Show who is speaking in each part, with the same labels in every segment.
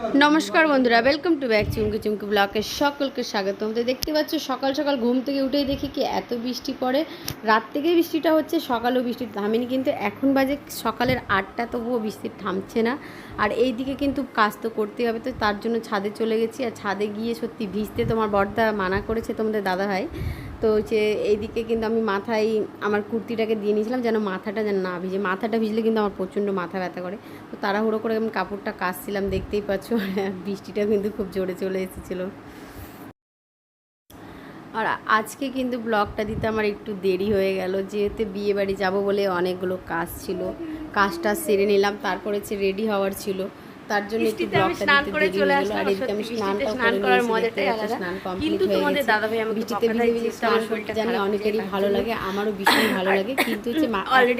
Speaker 1: নমস্কার বন্ধুরা welcome to back Chumki Chumki ব্লকের সকলকে স্বাগতম তো দেখতে পাচ্ছ, সকাল সকাল ঘুম থেকে উঠেই দেখি কি এত বৃষ্টি পড়ে। রাত থেকেই বৃষ্টিটা হচ্ছে, সকালেও বৃষ্টি থামেনি, কিন্তু এখন বাজে সকালের আটটা, তবুও বৃষ্টি থামছে না। আর এই দিকে কিন্তু কাজ তো করতেই হবে, তো তার জন্য ছাদে চলে গেছি। আর ছাদে গিয়ে সত্যি ভিজতে তোমার বর্দা মানা করেছে তোমাদের দাদা ভাই তো হচ্ছে এইদিকে কিন্তু আমি মাথায় আমার কুর্তিটাকে দিয়ে নিয়েছিলাম যেন মাথাটা যেন না ভিজে। মাথাটা ভিজলে কিন্তু আমার প্রচণ্ড মাথা ব্যথা করে। তো তাড়াহুড়ো করে আমি কাপড়টা কাচছিলাম, দেখতেই পাচ্ছ বৃষ্টিটা কিন্তু খুব জোরে চলে এসেছিল। আর আজকে কিন্তু ব্লগটা দিতে আমার একটু দেরি হয়ে গেল, যেহেতু বিয়ে বাড়ি যাব বলে অনেকগুলো কাজ ছিল। কাজটা সেরে নিলাম, তারপরে হচ্ছে রেডি হওয়ার ছিল। তার জন্য একটু ব্লগটা
Speaker 2: স্নান করে চলে আসলাম,
Speaker 1: আমি
Speaker 2: স্নান করার মজাটাই আলাদা। কিন্তু তোমাদের
Speaker 1: গেছে।
Speaker 2: দাদাভাই আমাকে
Speaker 1: ভিজে স্নান করতে জানি অনেকেরই ভালো লাগে আমারও ভীষণ ভালো লাগে কিন্তু হচ্ছে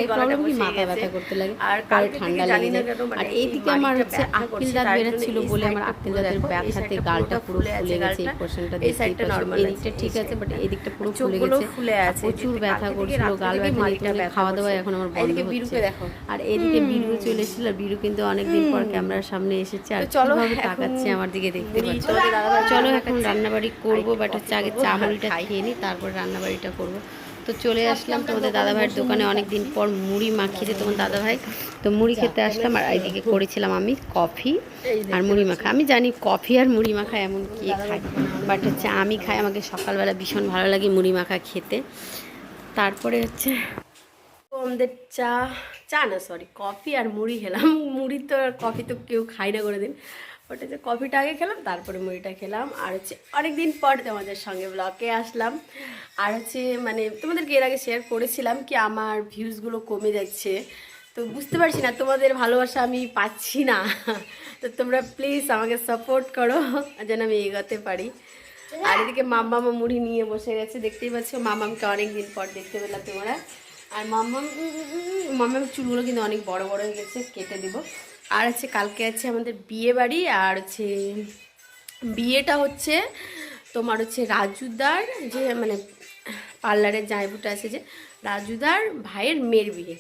Speaker 1: প্রবলেম কি মাথা ব্যথা করতে লাগে
Speaker 2: আর
Speaker 1: পরে ঠান্ডা লেগে
Speaker 2: মানে
Speaker 1: আর এইদিকে আমার হচ্ছে আকিল দাঁত বেরোচ্ছিল বলে আমার আকিল দাঁতের ব্যথাতে গালটা পুরো
Speaker 2: ফুলে
Speaker 1: গেছে এই। পোর্শনটা
Speaker 2: এই
Speaker 1: দেখতেই
Speaker 2: side টা
Speaker 1: পাচ্ছ
Speaker 2: normal
Speaker 1: এই
Speaker 2: আছে,
Speaker 1: দিকটা
Speaker 2: এই
Speaker 1: ঠিক আছে বাট
Speaker 2: টা।
Speaker 1: এই দিকটা পুরো ফুলে গেছে প্রচুর ব্যথা করছিল গাল ব্যথা খাওয়া দাওয়া এখন আমার বন্ধ হচ্ছে আর এদিকে বিরু চলে এসেছিল বিরু কিন্তু অনেকদিন পর ক্যামেরার সামনে এসেছে আর
Speaker 2: চলো,
Speaker 1: তাকাচ্ছে আমার দিকে দেখতে পাচ্ছ। চলো এখন। রান্নাবাড়ি করব বাট হচ্ছে আগে চামড়িটা খেয়ে নিই তারপর রান্নাবাড়িটা করব। তো চলে আসলাম তোমাদের দাদাভাইয়ের দোকানে। অনেক দিন পর মুড়ি মাখিয়েছে তোমার দাদাভাই। তো মুড়ি খেতে আসলাম আর এইদিকে করেছিলাম আমি কফি আর মুড়ি মাখা। আমি জানি কফি আর মুড়ি মাখা এমন কি খাই বাট হচ্ছে আমি খাই আমাকে সকালবেলা ভীষণ ভালো লাগে মুড়ি মাখা খেতে। তারপরে হচ্ছে
Speaker 2: আমাদের চা চা না সরি কফি আর মুড়ি খেলাম। মুড়ি তো আর কফি তো কেউ খাই না করে দিন ওটা যে কফিটা আগে খেলাম, তারপরে মুড়িটা খেলাম। আর হচ্ছে অনেক দিন পর তোমাদের সঙ্গে ব্লগে আসলাম। আর হচ্ছে মানে তোমাদেরকে এর আগে শেয়ার করেছিলাম কি আমার ভিউজগুলো কমে যাচ্ছে। তো বুঝতে পারছি না, তোমাদের ভালোবাসা আমি পাচ্ছি না। তো তোমরা প্লিজ আমাকে সাপোর্ট করো, যেন আমি এগোতে পারি। আর এদিকে মাম্মামা মুড়ি নিয়ে বসে গেছে, দেখতেই পাচ্ছ মামামকে অনেক দিন পর দেখতে পেলাম তোমরা। আর মাম্মাম মাম্মাম চুলগুলো কিন্তু অনেক বড় বড় হয়ে গেছে, কেটে দেব। আর হচ্ছে কালকে আছে আমাদের বিয়ে বাড়ি, আর হচ্ছে বিয়েটা হচ্ছে তোমার হচ্ছে রাজুদার যে মানে পার্লারের জায়বুটা আছে যে, রাজুদার ভাইয়ের মেয়ের বিয়ে।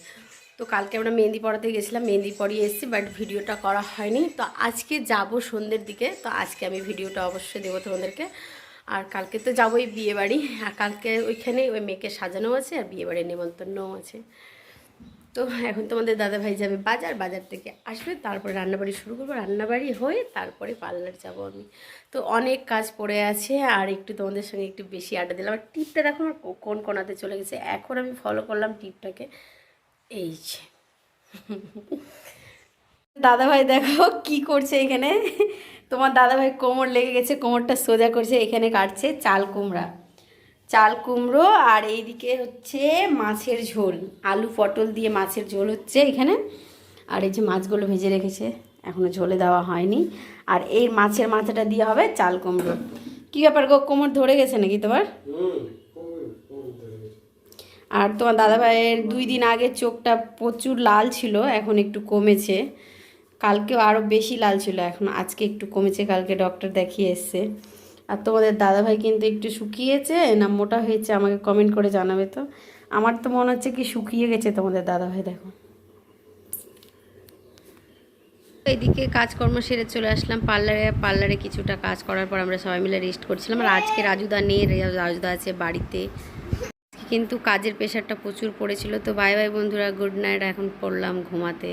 Speaker 2: তো কালকে আমরা মেহেন্দি পড়াতে গেছিলাম, মেহেন্দি পরিয়ে এসেছি বাট ভিডিওটা করা হয়নি। তো আজকে যাব সন্ধ্যের দিকে, তো আজকে আমি ভিডিওটা অবশ্যই দেবো তোমাদেরকে। আর কালকে তো যাবোই বিয়ে বাড়ি আর কালকে ওইখানে ওই মেয়েকে সাজানো আছে আর বিয়ে বাড়ির নেমন্তন্নও আছে। তো এখন তোমাদের দাদা ভাই যাবে বাজার বাজার থেকে আসবে, তারপরে রান্নাবাড়ি শুরু করব। রান্নাবাড়ি হয়ে তারপরে পার্লার যাব আমি। তো অনেক কাজ পড়ে আছে আর একটু তোমাদের সঙ্গে একটু বেশি আড্ডা দিলাম। আর টিপটা দেখো আমার কোন কোনাতে চলে গেছে। এখন আমি ফলো করলাম টিপটাকে। এই দাদাভাই দেখো কি করছে এখানে। তোমার দাদাভাই কোমর লেগে গেছে, কোমরটা সোজা করছে, এখানে কাটছে চাল কুমড়া। চাল কুমড়ো আর এইদিকে হচ্ছে মাছের ঝোল। আলু পটল দিয়ে মাছের ঝোল হচ্ছে এখানে। আর এই যে মাছগুলো ভেজে রেখেছে এখনও ঝোলে দেওয়া হয়নি। আর এই মাছের মাথাটা দিয়ে হবে চাল কুমড়ো। কী ব্যাপার গো, কোমর ধরে গেছে নাকি তোমার? আর তোমার দাদাভাইয়ের দুই দিন আগে চোখটা প্রচুর লাল ছিল, এখন একটু কমেছে। কালকেও আরও বেশি লাল ছিল, এখন আজকে একটু কমেছে, কালকে ডক্টর দেখিয়ে এসছে। আর তোমাদের দাদাভাই কিন্তু একটু শুকিয়েছে, না মোটা হয়েছে আমাকে কমেন্ট করে জানাবে তো। আমার তো মনে হচ্ছে কি শুকিয়ে গেছে তোমাদের দাদাভাই, দেখো।
Speaker 1: এদিকে কাজকর্ম সেরে চলে আসলাম পার্লারে পার্লারে কিছুটা কাজ করার পর আমরা সবাই মিলে রেস্ট করছিলাম। আর আজকে রাজুদা নেই রাজুদা আছে বাড়িতে। কিন্তু কাজের প্রেশারটা প্রচুর পড়েছিল। তো বাই বাই বন্ধুরা গুড নাইট এখন পড়লাম ঘুমাতে।